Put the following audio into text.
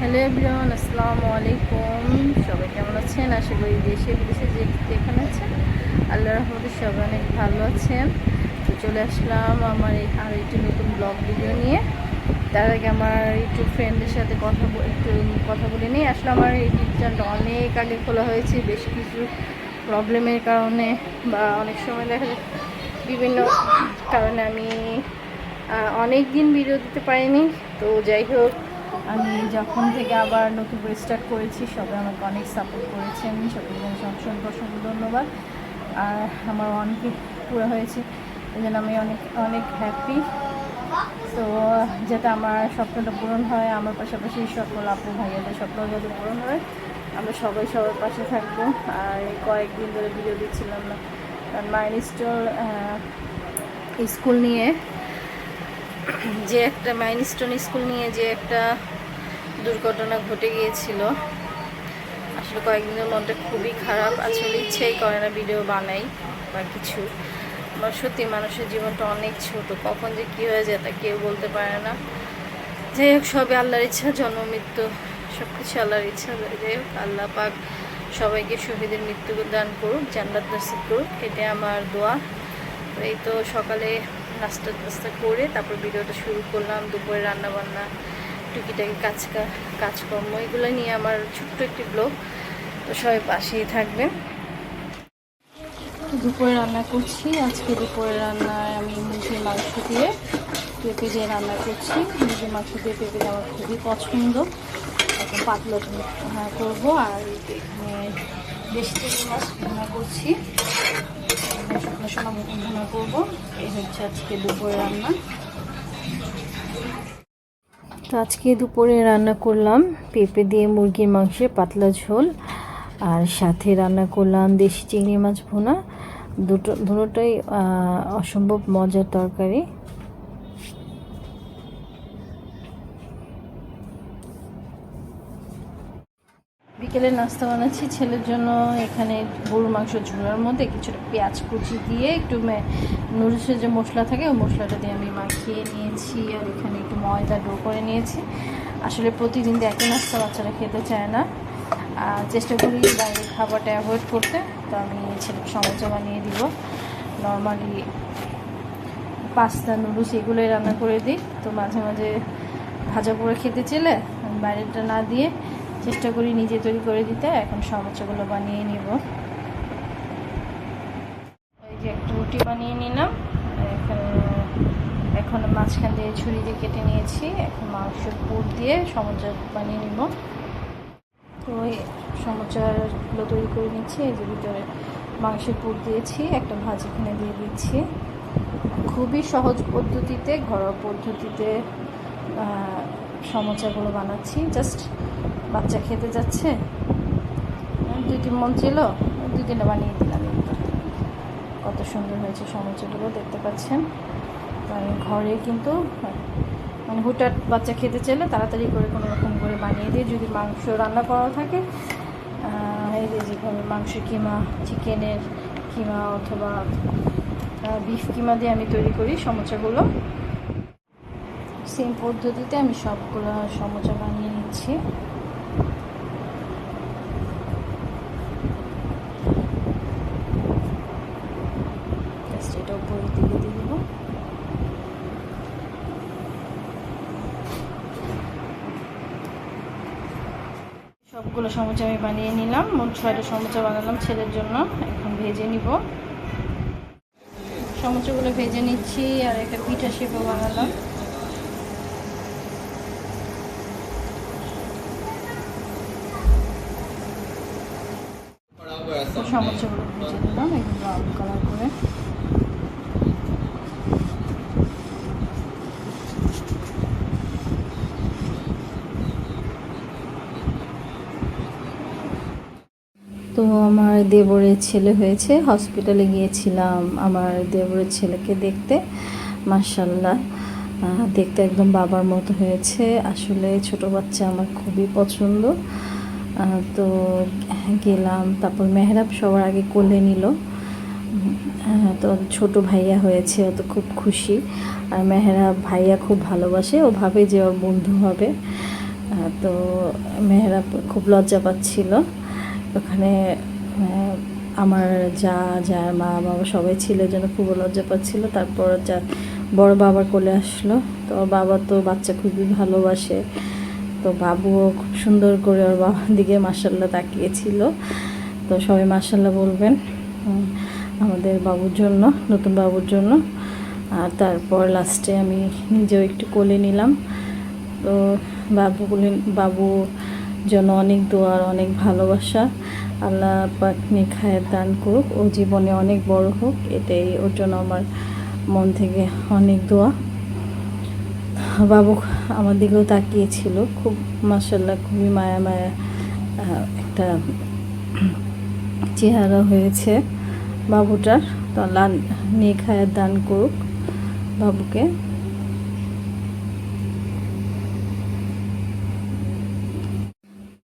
Hello everyone, আসসালামু আলাইকুম। সবাই কেমন আছেন? আশা করি দেশে, বিদেশে যে এখানে আছেন আল্লাহ রহমতে সবাই অনেক ভালো আছেন। তো চলে আসলাম আমার এই আর একটি নতুন ব্লগ ভিডিও নিয়ে। তার আগে আমার ইউটিউব ফ্রেন্ডের সাথে কথা একটু কথা বলে নিই। আসলে আমার ইউটিউব চ্যানেলটা অনেক আগে খোলা হয়েছে, বেশ কিছু প্রবলেমের কারণে বা অনেক সময় দেখা যায় বিভিন্ন কারণে আমি অনেক দিন ভিডিও দিতে পারিনি। তো যাই হোক আমি যখন থেকে আবার নতুন করে স্টার্ট করেছি, সবাই আমাকে অনেক সাপোর্ট করেছেন সবাই জন্য অসংখ্য ধন্যবাদ। আর আমার অনেকে পুরো হয়েছে, এই জন্য আমি অনেক অনেক হ্যাপি তো, যাতে আমার স্বপ্নটা পূরণ হয়, আমার পাশাপাশি সকল আপু ভাইয়াদের স্বপ্ন যাতে পূরণ হয়, আমরা সবাই সবার পাশে থাকব। আর এই কয়েকদিন ধরে ভিডিও দিচ্ছিলাম না, কারণ মাইন স্টল স্কুল নিয়ে যে একটা মাইনস্টোন স্কুল নিয়ে যে একটা দুর্ঘটনা ঘটে গিয়েছিল। আসলে কয়েকদিনের মনটা খুবই খারাপ। আসলে ইচ্ছেই করে না ভিডিও বানাই বা কিছু। আমার সত্যি মানুষের জীবনটা অনেক ছোট। কখন যে কী হয়ে যায় তা কেউ বলতে পারে না। যাই হোক, সবই আল্লাহর ইচ্ছা, জন্ম, মৃত্যু সব কিছু আল্লাহর ইচ্ছা। যাই হোক, আল্লাহ পাক সবাইকে শহীদের মৃত্যু দান করুক, জান্নাত নসিব করুক, এটাই আমার দোয়া। এই তো সকালে নাস্তা টাস্তা করে তারপর ভিডিওটা শুরু করলাম, দুপুরে রান্না বান্না টুকিটাকি কাজ কাজকর্ম, এগুলো নিয়ে আমার ছোট্ট একটি ব্লগ। তো সবাই পাশেই থাকবেন। দুপুরে রান্না করছি। আজকে দুপুরে রান্নায় আমি মুরগির মাংস দিয়ে পেঁপে দিয়ে রান্না করছি। মুরগির মাংস দিয়ে পেঁপে আমার খুবই পছন্দ। এখন পাতলা হ্যাঁ করব। আর এখানে দেশি মাছ রান্না করছি। শুকনো করব এই হচ্ছে আজকে দুপুরে রান্না তো আজকে দুপুরে রান্না করলাম পেঁপে দিয়ে মুরগির মাংসের পাতলা ঝোল, আর সাথে রান্না করলাম দেশি চিংড়ি মাছ ভোনা। দুটো দুটোটাই অসম্ভব মজার তরকারি। বিকেলে নাস্তা বানাচ্ছি, ছেলের জন্য এখানে গরুর মাংস ঝোলার মধ্যে, কিছুটা পেঁয়াজ কুচি দিয়ে একটু নুডলসের যে মশলা থাকে, ওই মশলাটা দিয়ে আমি মাখিয়ে নিয়েছি আর এখানে একটু ময়দা ডো করে নিয়েছি। আসলে প্রতিদিন একই নাস্তা, বাচ্চারা খেতে চায় না। আর চেষ্টা করি বাইরের খাবারটা অ্যাভয়েড করতে, তো আমি ছেলেকে সমস্যা বানিয়ে দিব। নর্মালি পাস্তা, নুডলস এগুলোই রান্না করে দিই। তো মাঝে মাঝে ভাজা করে খেতে চেলে বাইরেটা না দিয়ে চেষ্টা করি নিজে তৈরি করে দিতে, এখন সমস্যাগুলো বানিয়ে নিব। এই যে একটা রুটি বানিয়ে নিলাম, এখানে মাঝখান দিয়ে ছুরি দিয়ে কেটে নিয়েছি, এখন মাংসের পুর দিয়ে সমুচা বানিয়ে নিব। তো সমুচারগুলো তৈরি করে নিচ্ছি, এই যে ভিতরে মাংসের পুর দিয়েছি, একটা ভাজি কিনে দিয়ে দিচ্ছি। খুবই সহজ পদ্ধতিতে, ঘরোয়া পদ্ধতিতে সমোচাগুলো বানাচ্ছি। জাস্ট বাচ্চা খেতে যাচ্ছে। আহ, দুই তিন মন ছিল দুই তিনটা বানিয়ে দিলাম। কত সুন্দর হয়েছে সমোচাগুলো দেখতে পাচ্ছেন। আমি ঘরে কিন্তু মানে হুটার বাচ্চা খেতে চাইলে তাড়াতাড়ি করে কোনো রকম করে বানিয়ে দিই যদি মাংস রান্না করা থাকে এই যে যেভাবে মাংস কিমা চিকেনের কিমা অথবা বিফ কিমা দিয়ে আমি তৈরি করি সমোচাগুলো। সেম পদ্ধতিতে আমি সবগুলো সমোচা বানিয়ে নিচ্ছি। দিয়ে সবগুলো সমোচা আমি বানিয়ে নিলাম। মোট ছয়টা সমোচা বানালাম ছেলের জন্য। এখন ভেজে নিব। সমোচাগুলো ভেজে নিচ্ছি আর একটা পিঠা শেপও বানালাম। তো আমার দেবরের ছেলে হয়েছে হসপিটালে গিয়েছিলাম আমার দেবরের ছেলেকে দেখতে মার্শাল্লাহ দেখতে একদম বাবার মতো হয়েছে। আসলে ছোট বাচ্চা আমার খুবই পছন্দ। তো গেলাম, তারপর মেহরাব সবার আগে কোলে নিল। তো ছোট ভাইয়া হয়েছে তো খুব খুশি। আর মেহরাব ভাইয়া খুব ভালোবাসে, ও ভাবে যে ওর বন্ধু হবে। তো মেহরা খুব লজ্জা পাচ্ছিল। ওখানে আমার যা, যার মা বাবা সবাই ছিল জন্য খুব লজ্জা পাচ্ছিল। তারপর যা বড় বাবার কোলে আসলো। তো বাবা তো বাচ্চা খুবই ভালোবাসে। তো বাবুও খুব সুন্দর করে ওর বাবার দিকে মার্শাল্লাহ তাকিয়েছিল। তো সবাই মার্শাল্লাহ বলবেন আমাদের বাবুর জন্য, নতুন বাবুর জন্য। আর তারপর লাস্টে আমি নিজেও একটু কোলে নিলাম। তো বাবু কোলে বাবু জন্য অনেক দোয়ার অনেক ভালোবাসা। আল্লাহ পাক নিখায়ের দান করুক, ও জীবনে অনেক বড় হোক, এটাই ওর জন্য আমার মন থেকে অনেক দোয়া। বাবু আমার দিকেও তাকিয়েছিল। খুব মাসাল্লাহ খুবই মায়া মায়া একটা চেহারা হয়েছে বাবুটার। তো আল্লাহ নিখায়ের দান করুক বাবুকে।